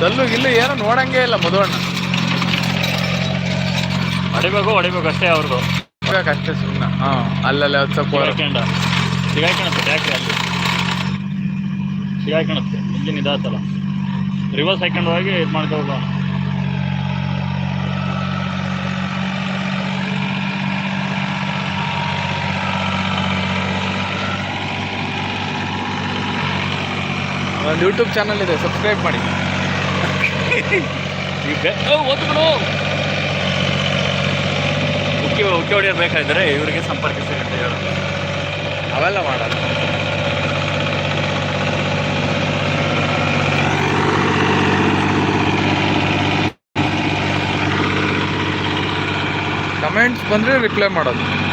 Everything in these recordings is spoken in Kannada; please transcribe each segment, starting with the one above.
ಹಲ್ಲು ಗಿಲ್ಲು ಏನು ನೋಡಂಗೆ ಇಲ್ಲ ಮದುವಣ್ಣ ಹೊಡಿಬೇಕು ಹೊಡಿಬೇಕು ಅಷ್ಟೇ ಅವ್ರದ್ದು ಅಷ್ಟೇ ಸುಮ್ಮನೆ ಹಾಂ ಅಲ್ಲಲ್ಲಿ ಹತ್ತು ಸ್ವಲ್ಪ ಸಿಗಾಕೊಂಡ ಸಿಗಾಕೊಳತ್ತೆ ಯಾಕೆ ಅಲ್ಲಿ? ಸಿಗಾಕೊಳತ್ತೆ ಇಂಜಿನ್ ಇದಾತಲ್ಲ. ರಿವರ್ಸ್ ಹಾಕೊಂಡು ಹೋಗಿ ಇದು ಮಾಡ್ಕೋಬೇಕು ಒಂದು ಯೂಟ್ಯೂಬ್ ಚಾನಲ್ ಇದೆ ಸಬ್ಸ್ಕ್ರೈಬ್ ಮಾಡಿ. ಈಗ ಬೆ- ಓ, ಒತ್ತು ಬಿಡು. ಉಕ್ಕಿ ಉಕ್ಕಿ ಹೊಡೆಯೋದು ಬೇಕಾದರೆ ಇವರಿಗೆ ಸಂಪರ್ಕಿಸಿ ಅಂತ ಹೇಳು. ಅವೆಲ್ಲ ಮಾಡಲ್ಲ. ಕಮೆಂಟ್ಸ್ ಬಂದರೆ ರಿಪ್ಲೈ ಮಾಡೋದು.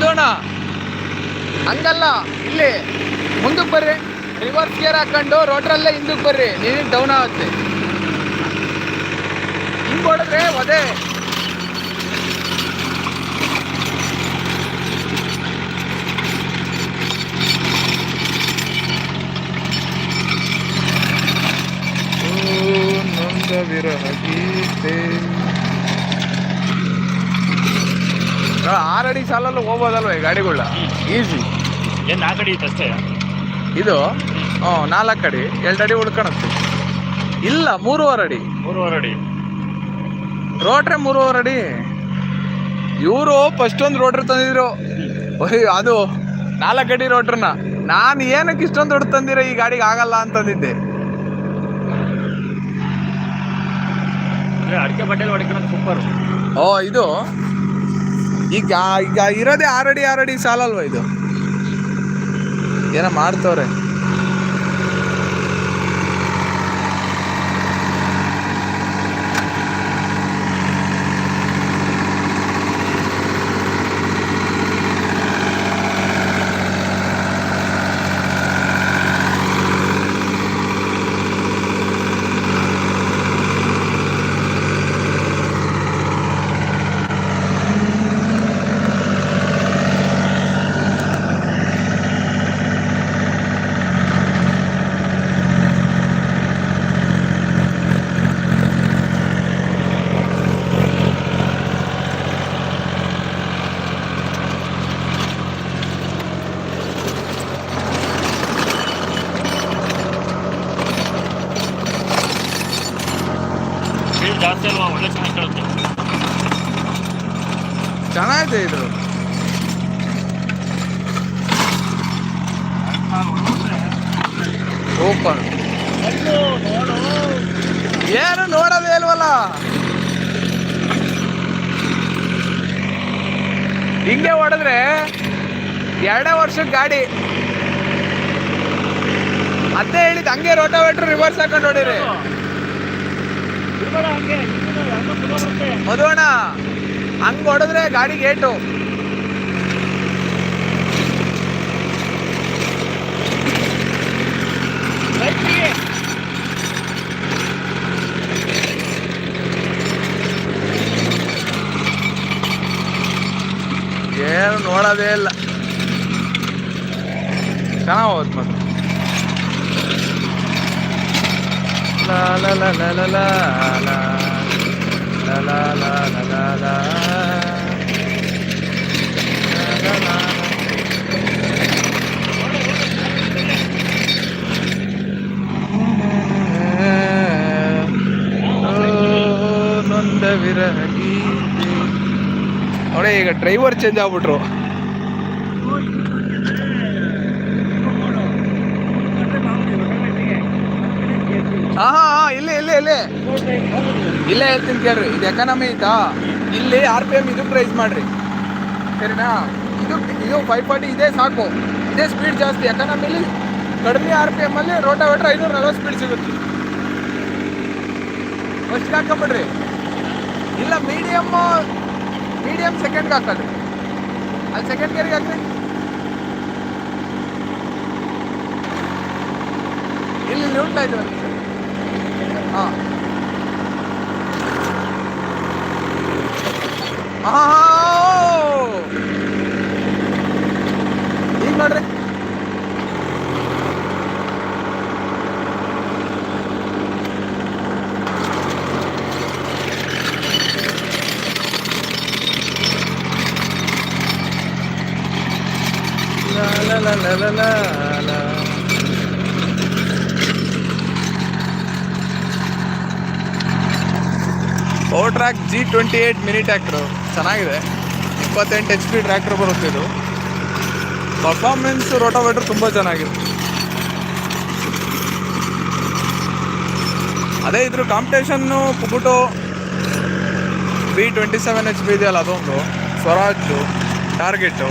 ಮಧುವಣ್ಣ ಹಂಗಲ್ಲ, ಇಲ್ಲಿ ಮುಂದಕ್ಕೆ ಬರ್ರಿ. ರಿವರ್ಸ್ ಗೇರ್ ಹಾಕೊಂಡು ರೋಡ್ರಲ್ಲೇ ಹಿಂದಕ್ಕೆ ಬರ್ರಿ. ನೀನು ಡೌನ್ ಆಗುತ್ತೆ. ಹಿಂಗೆ ಹೊಡೆದ್ರೆ ಒದೆ. ವಿರಹ ಗೀತೆ. ಆರಡಿ ಸಾಲಲ್ಲೂ ಹೋಗ್ಬೋದಲ್ವ ಈ ಗಾಡಿಗಳ ಈಸಿ ಏನು ನಾಲ್ಕು ಅಡಿ ಇತ್ತು ಅಷ್ಟೇ? ಇದು? ಹ್ಞೂ ನಾಲ್ಕು ಅಡಿ. ಎರಡು ಅಡಿ ಉಳ್ಕೊಳತ್ತೆ ಇಲ್ಲ ಮೂರುವರೆ ಅಡಿ. ಮೂರುವರೆ ಅಡಿ. ರೋಟ್ರೆ ಮೂರುವರೆ ಅಡಿ. ಇವರು ಫಸ್ಟ್ ಒಂದು ರೋಟ್ರ್ ತಂದಿದ್ರು. ಅದು ನಾಲ್ಕು ಅಡಿ ರೋಟ್ರನ್ನ ನಾನು ಏನಕ್ಕೆ ಇಷ್ಟೊಂದು ದೊಡ್ಡ ತಂದಿರ ಈ ಗಾಡಿಗೆ ಆಗಲ್ಲ ಅಂತಂದಿದ್ದೆ. ಅಡಿಕೆ ಬಟ್ಟೆ ಹೊಡಿಕೊಂಡು ಸೂಪರ್ ಓ ಇದು ಈಗ ಈಗ ಇರೋದೇ ಆರಡಿ ಆರಡಿ ಸಾಲಲ್ವ ಇದು? ಏನೋ ಮಾಡ್ತವ್ರೆ. ಕೇಳುತ್ತೆ ಚೆನ್ನಾಗಿದೆ ಇದು. ನೋಡು ಏನು ನೋಡೋದೇ ಇಲ್ವಲ್ಲ? ಹಿಂಗೆ ಹೊಡೆದ್ರೆ ಎರಡೇ ವರ್ಷದ ಗಾಡಿ. ಅದೇ ಹೇಳಿದ್ ಹಂಗೆ ರೋಟೋವೇಟ್ರ್ ರಿವರ್ಸ್ ಹಾಕೊಂಡು ಹೊಡೀರಿ. ಬಿಡ್ಬೇಡ ಹಂಗೆ ಹೊಡೆದ್ರೆ ಗಾಡಿ ಗೇಟು. ಏನು ನೋಡೋದೇ ಇಲ್ಲ. ಚೆನ್ನಾಗಿ ಹೋಗುತ್ತೆ ಮತ್ತೆ ಲಾ ಲಾ ಲಾ ಲಾ ಲಾ ಲಾ. ಅವನೇ ಈಗ ಡ್ರೈವರ್ ಚೇಂಜ್ ಆಗ್ಬಿಟ್ರು. ಹಾ ಹಾ ಇಲ್ಲೇ ಇಲ್ಲೇ ಇಲ್ಲೇ. ಇಲ್ಲ ಹೇಳ್ತೀನಿ ಕೇಳ್ರಿ, ಇದು ಎಕನಾಮಿ ಐತಾ? ಇಲ್ಲಿ ಆರ್ ಪಿ ಎಂ ಇದು ಪ್ರೈಸ್ ಮಾಡಿರಿ. ಸರಿನಾ? ಇದು ಇದು ಫೈವ್ ಫಾರ್ಟಿ ಇದೇ, ಸಾಕು. ಇದೇ ಸ್ಪೀಡ್ ಜಾಸ್ತಿ. ಎಕನಾಮಿಲಿ ಕಡಿಮೆ ಆರ್ ಪಿ ಎಮ್ಮಲ್ಲಿ ರೋಟಾವೇಟ್ರ್ ಐನೂರ ನಲ್ವತ್ತು ಸ್ಪೀಡ್ ಸಿಗುತ್ತೆ. ಫಸ್ಟ್ಗೆ ಹಾಕೊಂಬಿಡ್ರಿ. ಇಲ್ಲ ಮೀಡಿಯಮ್ ಮೀಡಿಯಮ್ ಸೆಕೆಂಡ್ಗೆ ಹಾಕೋದು. ಅಲ್ಲಿ ಸೆಕೆಂಡ್ ಗೇರ್ಗೆ ಹಾಕ್ರಿ. ಇಲ್ಲಿ ನ್ಯೂಟ್ ಆಯ್ತು ಹಾಂ. ಆಹಾ ಈಗ ನೋಡ್ರಿ ಟ್ವೆಂಟಿ ಏಯ್ಟ್ ಮಿನಿ ಟ್ರ್ಯಾಕ್ಟ್ರು ಚೆನ್ನಾಗಿದೆ. ಇಪ್ಪತ್ತೆಂಟು ಎಚ್ ಪಿ ಟ್ರ್ಯಾಕ್ಟ್ರ್ ಬರುತ್ತೆ ಇದು. ಪರ್ಫಾರ್ಮೆನ್ಸ್ ರೋಟೋವೇಟ್ರ್ ತುಂಬ ಚೆನ್ನಾಗಿದೆ. ಅದೇ ಇದ್ರ competition ಪುಗುಟೋ B twenty seven H P ಇದೆಯಲ್ಲ ಅದೊಂದು. ಸ್ವರಾಜು ಟಾರ್ಗೆಟು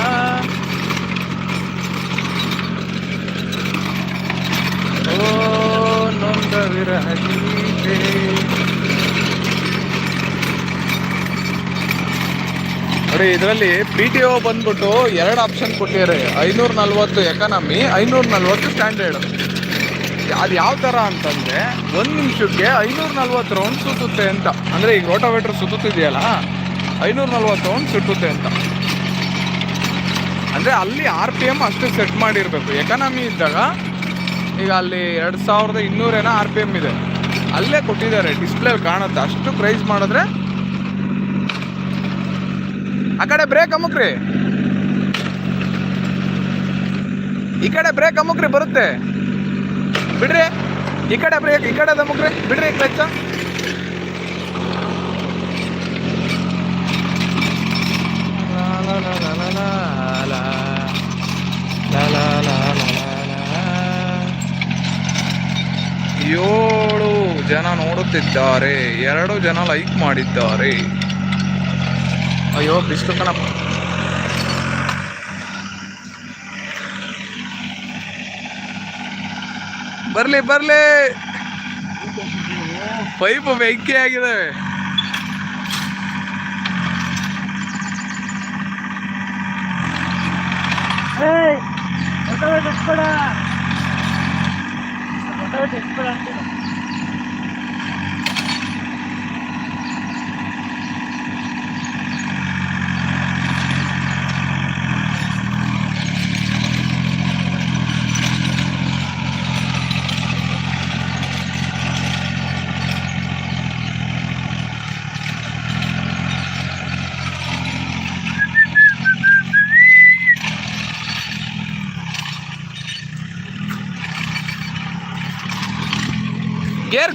ನೊಂದ ವಿರಹ ಗೀತೆ ನೋಡಿ, ಇದರಲ್ಲಿ ಪಿ ಟಿ ಒ ಬಂದ್ಬಿಟ್ಟು ಎರಡು ಆಪ್ಷನ್ ಕೊಟ್ಟಿದ್ದಾರೆ ಐನೂರ ನಲ್ವತ್ತು ಎಕನಾಮಿ ಐನೂರ ನಲ್ವತ್ತು ಸ್ಟ್ಯಾಂಡರ್ಡ್ ಅದು ಯಾವ ಥರ ಅಂತಂದರೆ, ಒಂದು ನಿಮಿಷಕ್ಕೆ ಐನೂರ ನಲ್ವತ್ತು ರೌಂಡ್ ಸುತ್ತುತ್ತೆ ಅಂತ. ಅಂದರೆ ಈಗ ರೋಟೋವೇಟ್ರ್ ಸುತ್ತುತ್ತಿದೆಯಲ್ಲ ಐನೂರ ನಲ್ವತ್ತು ರೌಂಡ್ ಸುಟ್ಟುತ್ತೆ ಅಂತ. ಅಂದರೆ ಅಲ್ಲಿ ಆರ್ ಪಿ ಎಂ ಅಷ್ಟು ಸೆಟ್ ಮಾಡಿರಬೇಕು. ಎಕನಾಮಿ ಇದ್ದಾಗ ಈಗ ಅಲ್ಲಿ ಎರಡು ಸಾವಿರದ ಇನ್ನೂರೇನೋ ಆರ್ ಪಿ ಎಂ ಇದೆ. ಅಲ್ಲೇ ಕೊಟ್ಟಿದ್ದಾರೆ. ಡಿಸ್ಪ್ಲೇ ಕಾಣುತ್ತೆ. ಅಷ್ಟು ಕ್ರೈಸ್ ಮಾಡಿದ್ರೆ. ಆ ಕಡೆ ಬ್ರೇಕ್ ಅಮುಕ್ರಿ. ಈ ಕಡೆ ಬ್ರೇಕ್ ಅಮುಕ್ರಿ ಬರುತ್ತೆ. ಬಿಡ್ರಿ. ಈ ಕಡೆ ಬ್ರೇಕ್ ಈ ಕಡೆ ಅಮುಕ್ರಿ. ಬಿಡ್ರಿ ಕ್ಲಚ್ ಲಾ ಲಾ ಲಾ ಲಾ ಲಾ ಲಾ ಏಳು ಜನ ನೋಡುತ್ತಿದ್ದಾರೆ. ಎರಡು ಜನ ಲೈಕ್ ಮಾಡಿದ್ದಾರೆ. ಅಯ್ಯೋ, ಬಿಸ್ಲು ಕಣಪ್ಪ. ಬರಲಿ ಬರಲಿ. ಪೈಪ್ ಬೆಂಕಿ ಆಗಿದೆ. ಏಯ್ 都挺不能。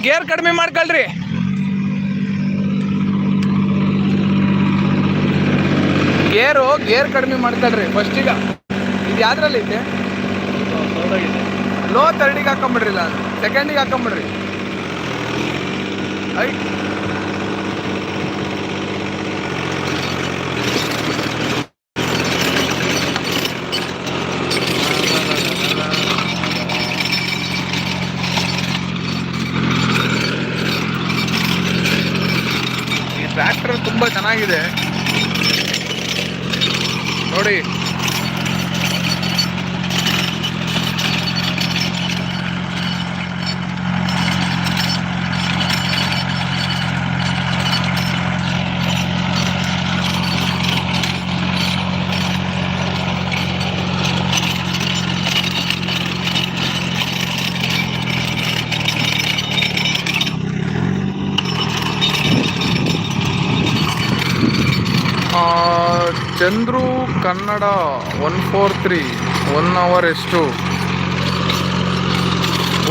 ಗೇರ್ ಕಡಿಮೆ ಮಾಡ್ಕೊಳ್ರಿ. ಗೇರು ಗೇರ್ ಕಡಿಮೆ ಮಾಡ್ಕೊಳ್ರಿ ಫಸ್ಟ್ ಈಗ. ಇದು ಯಾವ್ದ್ರಲ್ಲಿ ಐತೆ? ಲೋ ತರ್ಡಿಗೆ ಹಾಕೊಂಬಿಡ್ರಿ ಇಲ್ಲ. ಸೆಕೆಂಡಿಗೆ ಹಾಕೊಂಬಿಡ್ರಿ. ಐ ತುಂಬ ಚೆನ್ನಾಗಿದೆ. ನೋಡಿ. Chandru Kannada one four three, one hour ಎಷ್ಟು?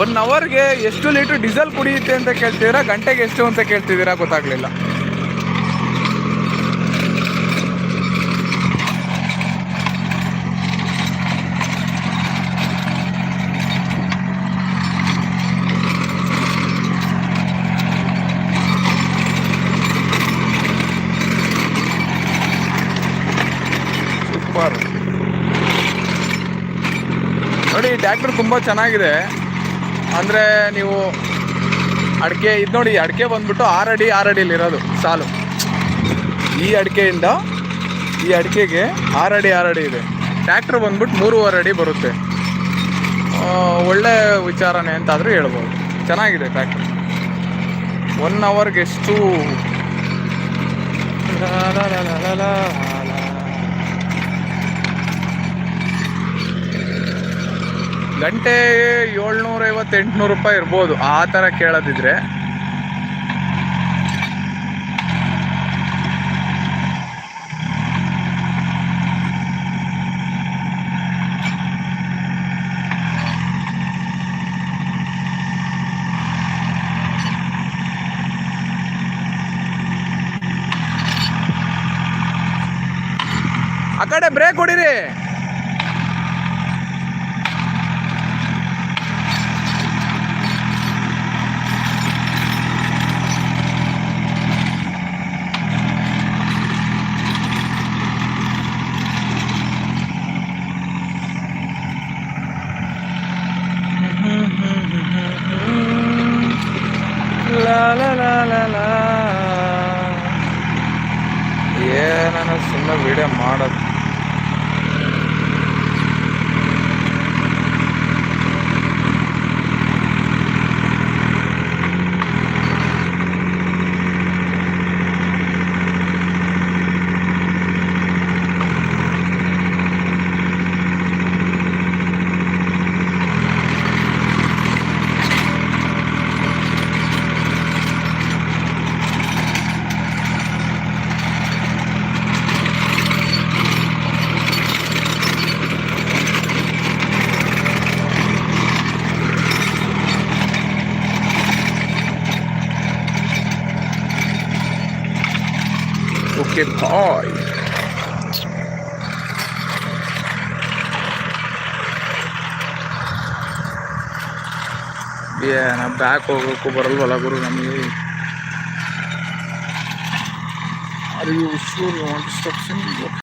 ಒನ್ ಅವರ್ಗೆ ಎಷ್ಟು ಲೀಟ್ರ್ ಡೀಸೆಲ್ ಕುಡಿಯುತ್ತೆ ಅಂತ ಕೇಳ್ತಿದ್ದೀರಾ? ಗಂಟೆಗೆ ಎಷ್ಟು ಅಂತ ಕೇಳ್ತಿದ್ದೀರಾ ಗೊತ್ತಾಗ್ಲಿಲ್ಲ ಸೂಪರ್ ನೋಡಿ ಟ್ಯಾಕ್ಟರ್ ತುಂಬ ಚೆನ್ನಾಗಿದೆ. ಅಂದರೆ ನೀವು ಅಡಿಕೆ, ಇದು ನೋಡಿ, ಅಡಿಕೆ ಬಂದ್ಬಿಟ್ಟು ಅಡಿಯಲ್ಲಿ ಇರೋದು, ಸಾಲು. ಈ ಅಡಿಕೆಯಿಂದ ಈ ಅಡಿಕೆಗೆ ಆರು ಅಡಿ ಆರು ಅಡಿ ಇದೆ. ಟ್ಯಾಕ್ಟ್ರ್ ಬಂದ್ಬಿಟ್ಟು ಮೂರುವರೆ ಅಡಿ ಬರುತ್ತೆ. ಒಳ್ಳೆಯ ಒಳ್ಳೆ ವಿಚಾರನೆ ಅಂತಾದರೂ ಹೇಳ್ಬೋದು. ಚೆನ್ನಾಗಿದೆ ಟ್ಯಾಕ್ಟ್ರ್ ಒನ್ ಅವರ್ಗೆ ಎಷ್ಟು ಲಾ ಲಾ ಲಾ ಲಾ ಲಾ ಲಾ ಲಾ. ಗಂಟೆ ಏಳ್ನೂರ ಐವತ್ತು ಎಂಟುನೂರು ರೂಪಾಯಿ ಇರ್ಬೋದು. ಆ ಥರ ಕೇಳೋದಿದ್ರೆ ಓಕೆ ಬಾಯ್ ಏನ ಬ್ಯಾಕ್ ಹೋಗೋಕ್ಕೂ ಬರಲ್ವಲ್ಲ ಗುರು ನಮಗೆ Are you sure